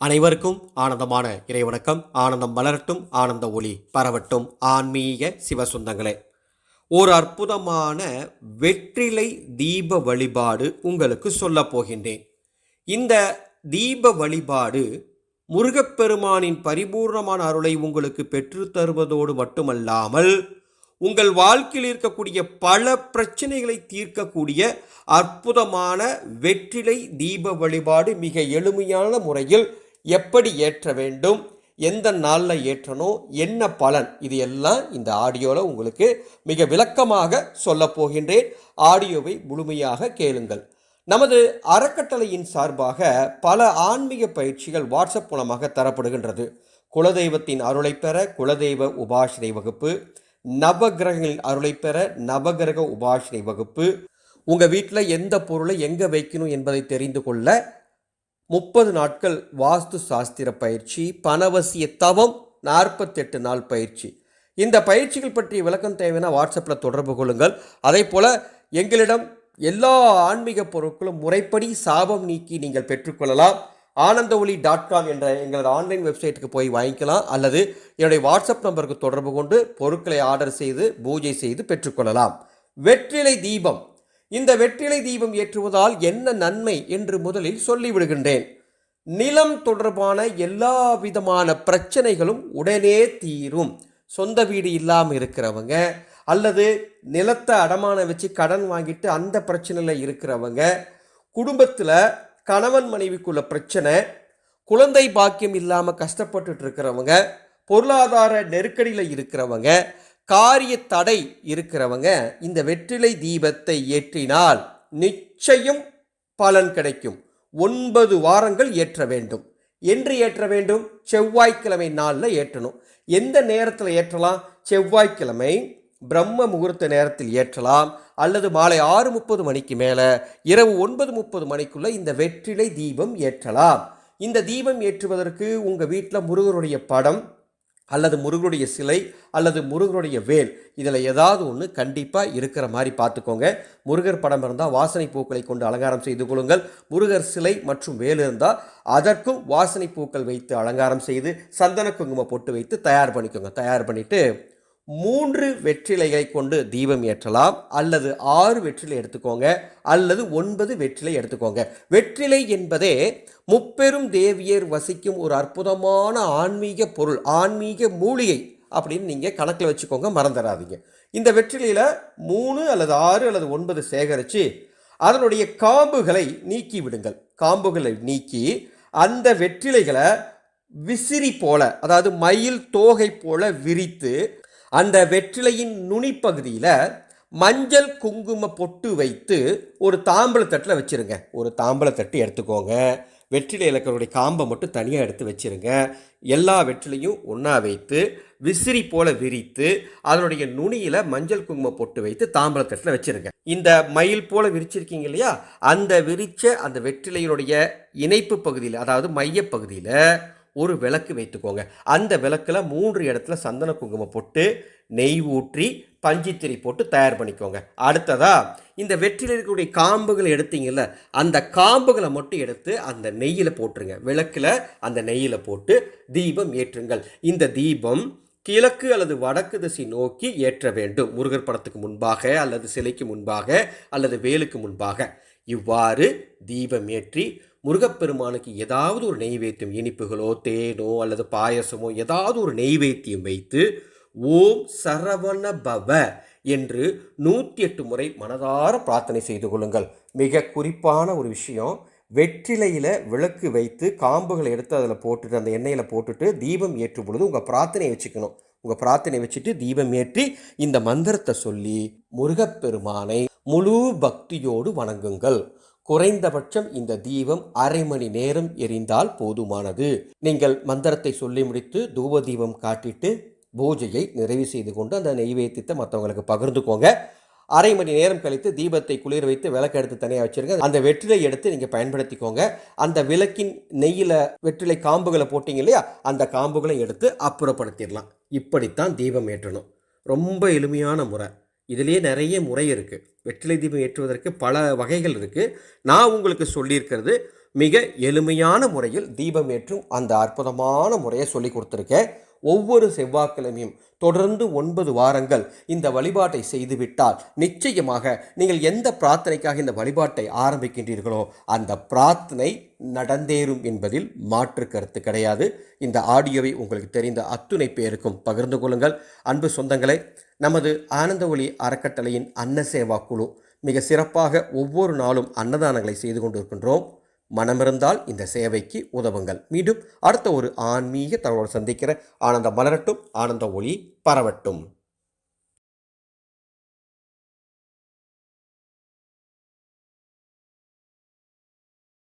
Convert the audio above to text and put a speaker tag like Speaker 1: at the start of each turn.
Speaker 1: அனைவருக்கும் ஆனந்தமான இறைவணக்கம். ஆனந்தம் மலரட்டும் ஆனந்த ஒளி பரவட்டும். ஆன்மீக சிவசுந்தங்களே ஒரு அற்புதமான வெற்றிலை தீப வழிபாடு உங்களுக்கு சொல்லப் போகின்றேன். இந்த தீப வழிபாடு முருகப்பெருமானின் பரிபூர்ணமான அருளை உங்களுக்கு பெற்று தருவதோடு மட்டுமல்லாமல் உங்கள் வாழ்க்கையில் இருக்கக்கூடிய பல பிரச்சனைகளை தீர்க்கக்கூடிய அற்புதமான வெற்றிலை தீப வழிபாடு மிக எளிமையான முறையில் எப்படி ஏற்ற வேண்டும் எந்த நாளில் ஏற்றணும் என்ன பலன்? இது எல்லாம் இந்த ஆடியோவில் உங்களுக்கு மிக விளக்கமாக சொல்லப் போகின்றேன். ஆடியோவை முழுமையாக கேளுங்கள். நமது அறக்கட்டளையின் சார்பாக பல ஆன்மீக பயிற்சிகள் வாட்ஸ்அப் மூலமாக தரப்படுகின்றது. குலதெய்வத்தின் அருளை பெற குலதெய்வ உபாசனை வகுப்பு நவகிரகங்களின் அருளை பெற நவகிரக உபாசனை வகுப்பு உங்கள் வீட்டில் எந்த பொருளை எங்கே வைக்கணும் என்பதை தெரிந்து கொள்ள முப்பது நாட்கள் வாஸ்து சாஸ்திர பயிற்சி பணவசிய தவம் நாற்பத்தெட்டு நாள் பயிற்சி. இந்த பயிற்சிகள் பற்றிய விளக்கம் தேவைன்னா வாட்ஸ்அப்பில் தொடர்பு கொள்ளுங்கள். அதே போல் எங்களிடம் எல்லா ஆன்மீக பொருட்களும் முறைப்படி சாபம் நீக்கி நீங்கள் பெற்றுக்கொள்ளலாம். ஆனந்த ஒளி டாட் காம் என்ற எங்களது ஆன்லைன் வெப்சைட்டுக்கு போய் வாங்கிக்கலாம். அல்லது என்னுடைய வாட்ஸ்அப் நம்பருக்கு தொடர்பு கொண்டு பொருட்களை ஆர்டர் செய்து பூஜை செய்து பெற்றுக்கொள்ளலாம். வெற்றிலை தீபம். இந்த வெற்றிலை தீபம் ஏற்றுவதால் என்ன நன்மை என்று முதலில் சொல்லிவிடுகின்றேன். நிலம் தொடர்பான எல்லா விதமான பிரச்சனைகளும் உடனே தீரும். சொந்த வீடு இல்லாமல் இருக்கிறவங்க அல்லது நிலத்தை அடமான வச்சு கடன் வாங்கிட்டு அந்த பிரச்சனையில் இருக்கிறவங்க குடும்பத்தில் கணவன் மனைவிக்குள்ள பிரச்சனை குழந்தை பாக்கியம் இல்லாமல் கஷ்டப்பட்டுட்டு இருக்கிறவங்க பொருளாதார நெருக்கடியில் இருக்கிறவங்க காரிய தடை இருக்கிறவங்க இந்த வெற்றிலை தீபத்தை ஏற்றினால் நிச்சயம் பலன் கிடைக்கும். ஒன்பது வாரங்கள் ஏற்ற வேண்டும். என்று ஏற்ற வேண்டும்? செவ்வாய்க்கிழமை நாளில் ஏற்றணும். எந்த நேரத்தில் ஏற்றலாம்? செவ்வாய்க்கிழமை பிரம்ம முகூர்த்த நேரத்தில் ஏற்றலாம். அல்லது மாலை ஆறு முப்பது மணிக்கு மேலே இரவு ஒன்பது முப்பது மணிக்குள்ளே இந்த வெற்றிலை தீபம் ஏற்றலாம். இந்த தீபம் ஏற்றுவதற்கு உங்கள் வீட்டில் முருகருடைய படம் அல்லது முருகனுடைய சிலை அல்லது முருகனுடைய வேல். இதில் ஏதாவது ஒன்று கண்டிப்பாக இருக்கிற மாதிரி பார்த்துக்கோங்க. முருகர் படம் இருந்தால் வாசனை பூக்களை கொண்டு அலங்காரம் செய்து கொள்ளுங்கள். முருகர் சிலை மற்றும் வேல் இருந்தால் அதற்கும் வாசனை பூக்கள் வைத்து அலங்காரம் செய்து சந்தன குங்குமம் போட்டு வைத்து தயார் பண்ணிக்கோங்க. தயார் பண்ணிவிட்டு மூன்று வெற்றிலைகளை கொண்டு தீபம் ஏற்றலாம். அல்லது ஆறு வெற்றிலை எடுத்துக்கோங்க. அல்லது ஒன்பது வெற்றிலை எடுத்துக்கோங்க. வெற்றிலை என்பதே முப்பெரும் தேவியர் வசிக்கும் ஒரு அற்புதமான ஆன்மீக பொருள் ஆன்மீக மூலிகை அப்படின்னு நீங்கள் கணக்கில் வச்சுக்கோங்க மறந்துடாதீங்க. இந்த வெற்றிலையில் மூணு அல்லது ஆறு அல்லது ஒன்பது சேகரித்து அதனுடைய காம்புகளை நீக்கி விடுங்கள். காம்புகளை நீக்கி அந்த வெற்றிலைகளை விசிறி போல அதாவது மயில் தோகை போல விரித்து அந்த வெற்றிலையின் நுனிப்பகுதியில் மஞ்சள் குங்கும பொட்டு வைத்து ஒரு தாம்பழத்தட்டில் வச்சுருங்க. ஒரு தாம்பழத்தட்டு எடுத்துக்கோங்க. வெற்றிலை இலக்கருடைய காம்பை மட்டும் தனியாக எடுத்து வச்சிருங்க. எல்லா வெற்றிலையும் ஒன்றா வைத்து விசிறி போல விரித்து அதனுடைய நுனியில் மஞ்சள் குங்குமம் பொட்டு வைத்து தாம்பழத்தட்டில் வச்சிருங்க. இந்த மயில் போல விரிச்சிருக்கீங்க இல்லையா? அந்த விரித்த அந்த வெற்றிலையினுடைய இணைப்பு பகுதியில் அதாவது மையப்பகுதியில் ஒரு விளக்கு வைத்துக்கோங்க. அந்த விளக்கில் மூன்று இடத்துல சந்தன குங்குமம் போட்டு நெய் ஊற்றி பஞ்சித்திரி போட்டு தயார் பண்ணிக்கோங்க. அடுத்ததா இந்த வெற்றில இருக்கக்கூடிய காம்புகளை எடுத்தீங்கல்ல அந்த காம்புகளை மட்டும் எடுத்து அந்த நெய்யில் போட்டுருங்க. விளக்கில் அந்த நெய்யில் போட்டு தீபம் ஏற்றுங்கள். இந்த தீபம் கிழக்கு அல்லது வடக்கு திசை நோக்கி ஏற்ற வேண்டும். முருகர் படத்துக்கு முன்பாக அல்லது சிலைக்கு முன்பாக அல்லது வேலுக்கு முன்பாக. இவ்வாறு தீபம் ஏற்றி முருகப்பெருமானுக்கு ஏதாவது ஒரு நெய்வேத்தியம் இனிப்புகளோ தேனோ அல்லது பாயசமோ ஏதாவது ஒரு நெய்வேத்தியம் வைத்து ஓம் சரவண பவ என்று நூற்றி எட்டு முறை மனதார பிரார்த்தனை செய்து கொள்ளுங்கள். மிக குறிப்பான ஒரு விஷயம் வெற்றிலையில் விளக்கு வைத்து காம்புகளை எடுத்து அதில் போட்டுட்டு அந்த எண்ணெயில் போட்டுட்டு தீபம் ஏற்றும் பொழுது உங்கள் பிரார்த்தனையை வச்சுக்கணும். உங்கள் பிரார்த்தனை வச்சுட்டு தீபம் ஏற்றி இந்த மந்திரத்தை சொல்லி முருகப்பெருமானை முழு பக்தியோடு வணங்குங்கள். குறைந்தபட்சம் இந்த தீபம் அரை மணி நேரம் எரிந்தால் போதுமானது. நீங்கள் மந்திரத்தை சொல்லி முடித்து தூப தீபம் காட்டிட்டு பூஜையை நிறைவு செய்து கொண்டு அந்த நெய்வேத்தியத்தை மற்றவங்களுக்கு பகிர்ந்துக்கோங்க. அரை மணி நேரம் கழித்து தீபத்தை குளிர் வைத்து விளக்கு எடுத்து தனியாக வச்சுருங்க. அந்த வெற்றிலை எடுத்து நீங்கள் பயன்படுத்திக்கோங்க. அந்த விளக்கின் நெய்யில் வெற்றிலை காம்புகளை போட்டிங்க இல்லையா? அந்த காம்புகளை எடுத்து அப்புறப்படுத்திடலாம். இப்படித்தான் தீபம் ஏற்றணும். ரொம்ப எளிமையான முறை. இதுலேயே நிறைய முறை இருக்குது வெற்றிலை தீபம் ஏற்றுவதற்கு பல வகைகள் இருக்குது நான் உங்களுக்கு சொல்லியிருக்கிறது மிக எளிமையான முறையில் தீபம் ஏற்றும் அந்த அற்புதமான முறையை சொல்லி கொடுத்துருக்கேன். ஒவ்வொரு செவ்வாய்க்கிழமையும் தொடர்ந்து ஒன்பது வாரங்கள் இந்த வழிபாட்டை செய்துவிட்டால் நிச்சயமாக நீங்கள் எந்த பிரார்த்தனைக்காக இந்த வழிபாட்டை ஆரம்பிக்கின்றீர்களோ அந்த பிரார்த்தனை நடந்தேறும் என்பதில் மாற்று கருத்து கிடையாது. இந்த ஆடியோவை உங்களுக்கு தெரிந்த அத்துணை பேருக்கும் பகிர்ந்து கொள்ளுங்கள். அன்பு சொந்தங்களை நமது ஆனந்த ஒளி அறக்கட்டளையின் அன்னசேவா குழு மிக சிறப்பாக ஒவ்வொரு நாளும் அன்னதானங்களை செய்து கொண்டிருக்கின்றோம். மனமிருந்தால் இந்த சேவைக்கு உதவுங்கள். மீண்டும் அடுத்த ஒரு ஆன்மீக தகவல் சந்திக்கிற ஆனந்த மலரட்டும் ஆனந்த ஒளி பரவட்டும்.